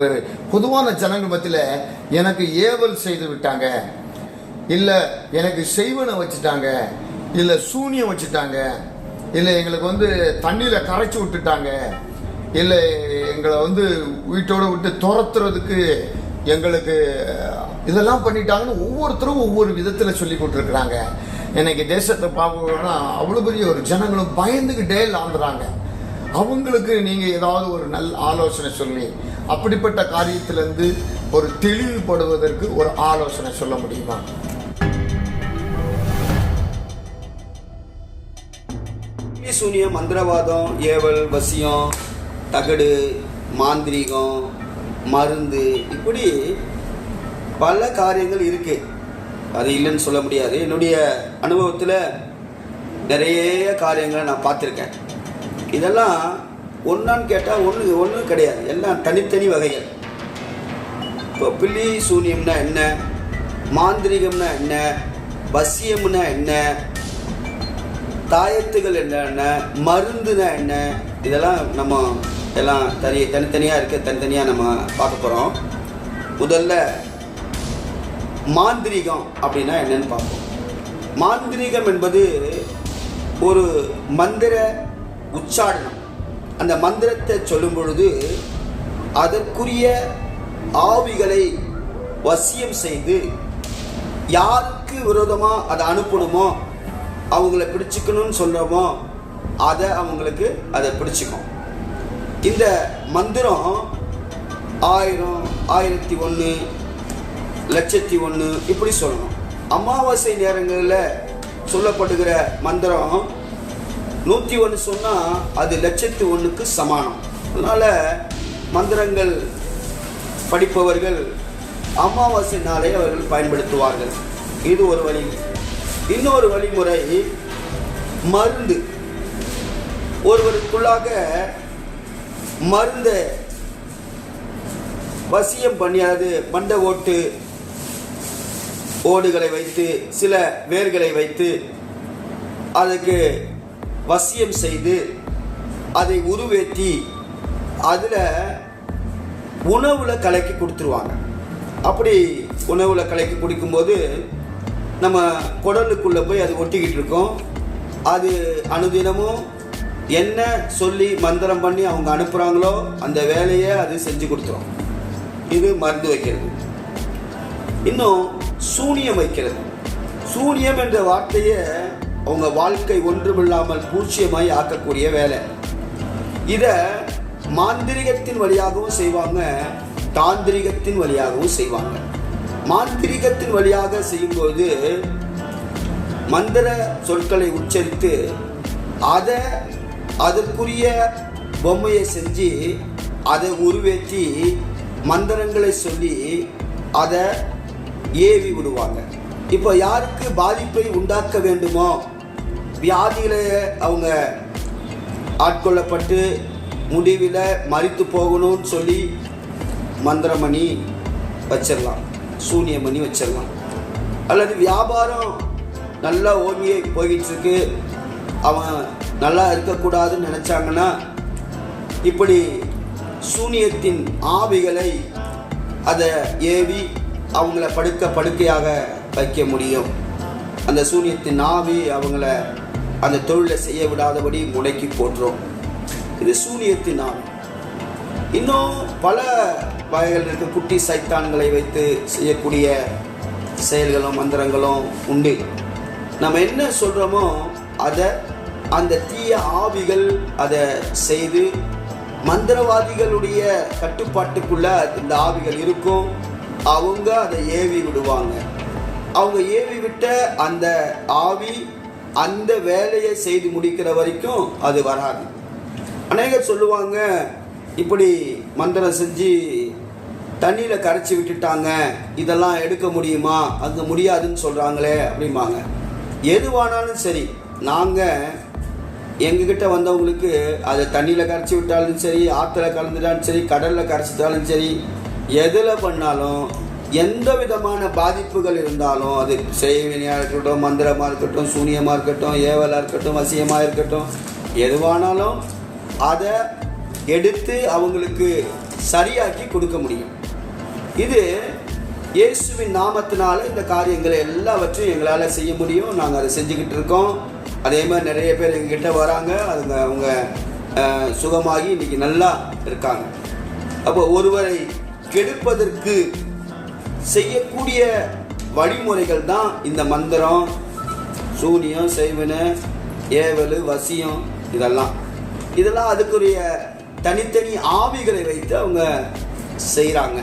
பொதுவான ஜனங்கள் மத்தியில் எனக்கு ஏவல் செய்து விட்டாங்க. இல்லை எனக்கு செய்வனை வச்சுட்டாங்க. இல்லை சூனியம் வச்சுட்டாங்க. இல்லை எங்களுக்கு வந்து தண்ணியில் கரைச்சி விட்டுட்டாங்க. இல்லை எங்களை வந்து வீட்டோட விட்டு துரத்துறதுக்கு எங்களுக்கு இதெல்லாம் பண்ணிட்டாங்கன்னு ஒவ்வொருத்தரும் ஒவ்வொரு விதத்தில் சொல்லி கொடுத்துருக்குறாங்க. இன்னைக்கு தேசத்தை பார்க்கணும்னா அவ்வளோ பெரிய ஒரு ஜனங்களும் பயந்துக்கிட்டே லாந்துறாங்க. அவங்களுக்கு நீங்கள் ஏதாவது ஒரு நல்ல ஆலோசனை சொல்லி அப்படிப்பட்ட காரியத்திலிருந்து ஒரு தெளிவுபடுவதற்கு ஒரு ஆலோசனை சொல்ல முடியுமா? சூனியம் மந்திரவாதம் ஏவல் வசியம் தகடு மாந்திரீகம் மருந்து இப்படி பல காரியங்கள் இருக்கு. அது இல்லைன்னு சொல்ல முடியாது. என்னுடைய அனுபவத்தில் நிறைய காரியங்களை நான் பார்த்துருக்கேன். இதெல்லாம் ஒன்றான்னு கேட்டால் ஒன்று ஒன்றும் கிடையாது. எல்லாம் தனித்தனி வகைகள். இப்போ பில்லி சூன்யம்னா என்ன? மாந்திரிகம்னா என்ன? வசியம்னா என்ன? தாயத்துகள் என்னென்ன மருந்துனா என்ன? இதெல்லாம் நம்ம எல்லாம் தனி தனித்தனியாக இருக்க தனித்தனியாக நம்ம பார்க்க போகிறோம் முதல்ல மாந்திரீகம் அப்படின்னா என்னன்னு பார்ப்போம். மாந்திரீகம் என்பது ஒரு மந்திர உச்சாடனம் அந்த மந்திரத்தை சொல்லும் பொழுது அதற்குரிய ஆவிகளை வசியம் செய்து யாருக்கு விரோதமாக அதை அனுப்பணுமோ அவங்கள பிடிச்சிக்கணும்னு சொல்கிறோமோ அதை அவங்களுக்கு அதை பிடிச்சிக்கும். இந்த மந்திரம் ஆயிரம் ஆயிரத்தி ஒன்று லட்சத்தி ஒன்று இப்படி சொல்லணும். அமாவாசை நேரங்களில் சொல்லப்படுகிற மந்திரம் நூற்றி ஒன்று சொன்னால் அது லட்சத்து ஒன்றுக்கு சமானம். அதனால் மந்திரங்கள் படிப்பவர்கள் அமாவாசை நாளை அவர்கள் பயன்படுத்துவார்கள். இது ஒரு வழி. இன்னொரு வழிமுறை மருந்து. ஒருவருக்குள்ளாக மருந்தை வசியம் பண்ணியாது மண்ட ஓட்டு ஓடுகளை வைத்து சில வேர்களை வைத்து அதுக்கு வசியம் செய்து அதை உருவேற்றி அதில் உணவில் கலக்கி கொடுத்துருவாங்க. அப்படி உணவில் கலக்கி குடிக்கும்போது நம்ம குடலுக்குள்ளே போய் அது ஒட்டிக்கிட்டு இருக்கோம். அது அனுதினமும் என்ன சொல்லி மந்திரம் பண்ணி அவங்க அனுப்புகிறாங்களோ அந்த வேலையை அது செஞ்சு கொடுத்துரும். இது மருந்து வைக்கிறது. இன்னும் சூனியம் வைக்கிறது. சூனியம் என்ற வார்த்தையை அவங்க வாழ்க்கை ஒன்றுமில்லாமல் பூச்சியமாய் ஆக்கக்கூடிய வேலை. இதை மாந்திரிகத்தின் வழியாகவும் செய்வாங்க தாந்திரிகத்தின் வழியாகவும் செய்வாங்க. மாந்திரிகத்தின் வழியாக செய்யும்போது மந்திர சொற்களை உச்சரித்து அதை அதற்குரிய பொம்மையை செஞ்சு அதை உருவேற்றி மந்திரங்களை சொல்லி அதை ஏவி விடுவாங்க. இப்போ யாருக்கு பாதிப்பை உண்டாக்க வேண்டுமோ வியாதியில அவங்க ஆட்கொள்ளப்பட்டு முடிவில் மறித்து போகணும்னு சொல்லி மந்திரமணி வச்சிடலாம் சூனியமணி வச்சிடலாம் அல்லது வியாபாரம் நல்லா ஓங்கி போயிட்டுருக்கு. அவன் நல்லா இருக்கக்கூடாதுன்னு நினச்சாங்கன்னா இப்படி சூனியத்தின் ஆவிகளை அதை ஏவி அவங்கள படுக்க படுக்கையாக வைக்க முடியும். அந்த சூனியத்தின் ஆவி அவங்கள அந்த தொழிலை செய்ய விடாதபடி முடக்கி போட்டுரும் இது சூனியத்தின் இன்னும் பல வகைகள் இருக்க. குட்டி சைத்தான்களை வைத்து செய்யக்கூடிய செயல்களும் மந்திரங்களும் உண்டு. நம்ம என்ன சொல்கிறோமோ அதை அந்த தீய ஆவிகள் அதை செய்து மந்திரவாதிகளுடைய கட்டுப்பாட்டுக்குள்ள இந்த ஆவிகள் இருக்கும். அவங்க அதை ஏவி விடுவாங்க. அவங்க ஏவி விட்ட அந்த ஆவி அந்த வேலையை செய்து முடிக்கிற வரைக்கும் அது வராது. அநேகர் சொல்லுவாங்க இப்படி மந்திரம் செஞ்சு தண்ணியில் கரைச்சி விட்டுட்டாங்க இதெல்லாம் எடுக்க முடியுமா? அது முடியாதுன்னு சொல்கிறாங்களே அப்படிம்பாங்க. எதுவானாலும் சரி நாங்கள் எங்ககிட்ட வந்தவங்களுக்கு அதை தண்ணியில் கரைச்சி விட்டாலும் சரி ஆற்றுல கலந்துட்டாலும் சரி கடலில் கரைச்சிட்டாலும் சரி எதில் பண்ணாலும் எந்த விதமான பாதிப்புகள் இருந்தாலும் அது செய்வினையாக இருக்கட்டும் மந்திரமாக இருக்கட்டும் சூனியமாக இருக்கட்டும் ஏவலாக இருக்கட்டும் வசியமாக இருக்கட்டும் எதுவானாலும் அதை எடுத்து அவங்களுக்கு சரியாக்கி கொடுக்க முடியும். இது இயேசுவின் நாமத்தினால இந்த காரியங்களை எல்லாவற்றையும் எங்களால் செய்ய முடியும். நாங்கள் அதை செஞ்சுக்கிட்டு இருக்கோம். அதே மாதிரி நிறைய பேர் எங்ககிட்ட வராங்க. அதுங்க அவங்க சுகமாகி இன்னைக்கு நல்லா இருக்காங்க. அப்போ ஒருவரை கெடுப்பதற்கு செய்யக்கூடிய வழிமுறைகள் தான் இந்த மந்திரம். சூனியம் செய்வன ஏவல் வசியம் இதெல்லாம். இதெல்லாம் அதுக்குரிய தனித்தனி ஆவிகளை வைத்து அவங்க செய்கிறாங்க